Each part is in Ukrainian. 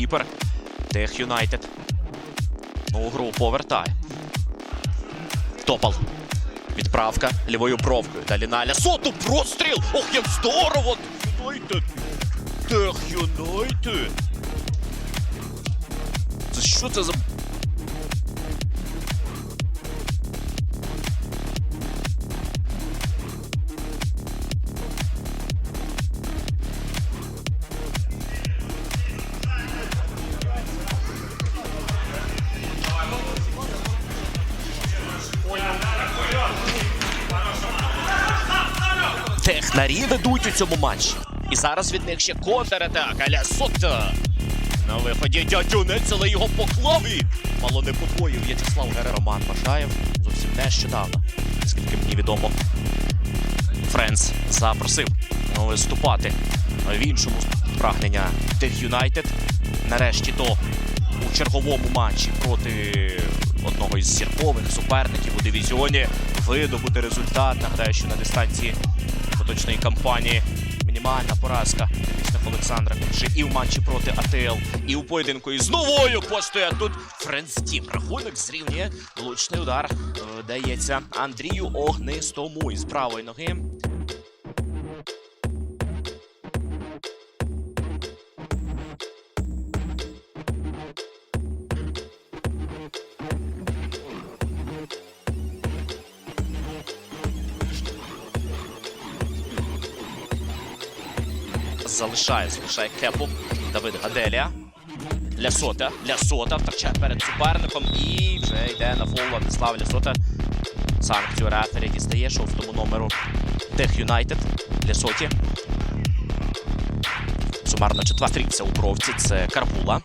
голкіпер. Тех Юнайтед. У гру повертає. Топал. Відправка лівою бровкою. Далі наля. Соту Простріл! Ох, як здорово! Юнайтед! Тех Юнайтед! Це що це за. Технарі ведуть у цьому матчі. І зараз від них ще контратака. Лясота. На виході дядюнець, але його поклав і мало не подвоїв В'ячеслав Гере Роман Башаєв. Зовсім нещодавно. Скільки мені відомо, Френс запросив виступати в іншому прагнення тих Юнайтед. Нарешті то у черговому матчі проти одного із зіркових суперників у дивізіоні видобути результат. Нагадаю, що на дистанції поточної кампанії мінімальна поразка після Олександра Кучи і в матчі проти АТЛ, і у поєдинку із новою поштою. А тут Френс Тім. Рахунок зрівнює. Влучний удар е, дається Андрію Огнистому із правої ноги. Залишає, залишає кепу. Давид Гаделія. Лясота. Лясота втрачає перед суперником і вже йде на фол Владислав Лясота. Санкцію рефері дістає шостому номеру Тех Юнайтед. Лясоті. Сумарно четверта стрільця у бровці. Це Карпула.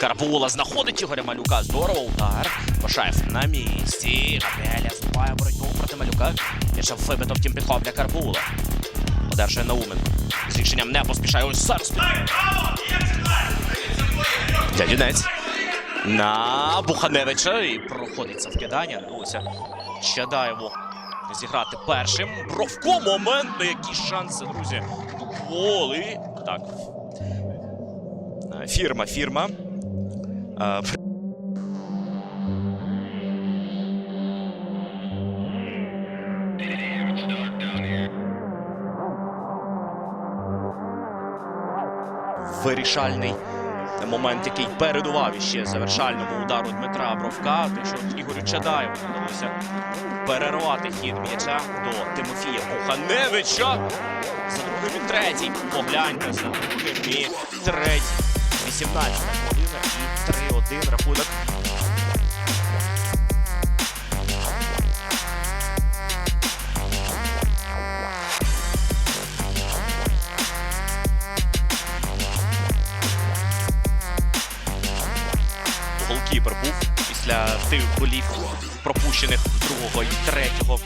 Карпула знаходить Ігоря Малюка. Здорово удар. Башаєв на місці. Гаделія вступає в боротьбу проти Малюка. Ще вибито втім підхопля Карпула. Одержує Науменко. З рішенням не поспішає. Ось зараз. Дядюнець. На Буханевича і це вкидання. Вдалося Чадаєву зіграти першим. Бровко момент. Ну які шанси, друзі. Голи. Так. Фірма, фірма. Вирішальний момент, який передував іще завершальному удару Дмитра Бровка. Те, що Ігорю Чадаєву вдалося перервати хід м'яча до Тимофія Куханевича. За другим і третій. Погляньте за другим і третій. 18 година і 3-1 рахунок. Тих голів, пропущених другого і третього.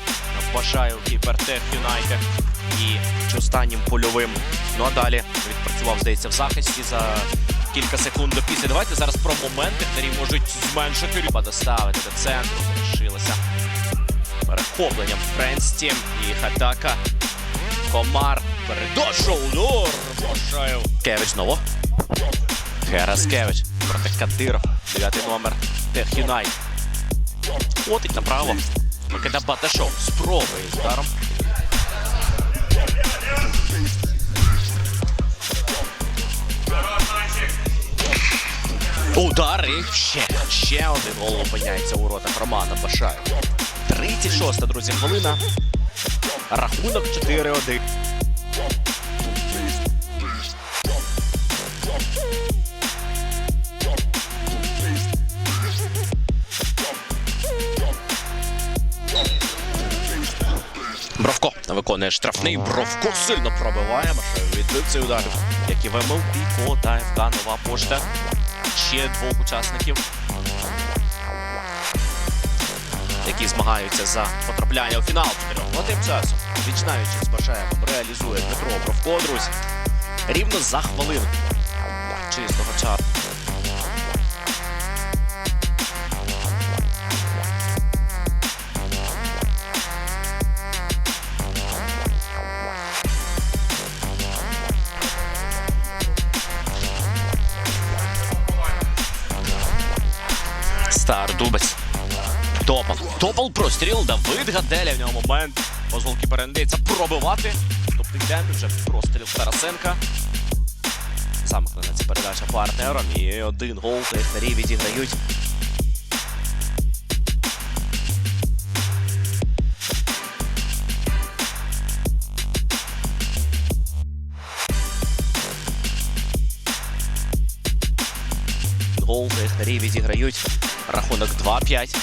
Бажаю кіпер Тех Юнайтед і чи останнім польовим. Ну а далі відпрацював, здається, в захисті за кілька секунд до після. Давайте зараз про моменти, які можуть зменшити Люба доставити до центру. Залишилося перехопленням Френсті і Хатака. Комар передошов. Бажаю. Кевич знову. Хераскевич проти Кадиров. Дев'ятий номер Тех Юнайт. Ходить направо. Микита Баташов. Спробує з ударом. Удар і ще, ще один гол опиняється у воротах Романа Башаєва. 36-та, друзі, хвилина. Рахунок 4-1. Виконує штрафний. Бровко сильно пробиває. Машев відбив цей удар, як і в МЛП, та ФК Нова пошта. Ще двох учасників, які змагаються за потрапляння у фінал. А тим часом, відчинаючи з Башаєвим, реалізує Дмитро Бровко, друзі. Рівно за хвилину. Чистого часу. Топал простріл, Давид Гаделя в нього момент. Позволки перендається пробивати. Тобто йдемо вже простріл Тарасенка. Замкнена ця передача партнером. І один гол технарі відіграють. Гол технарі відіграють. Рахунок 2-5.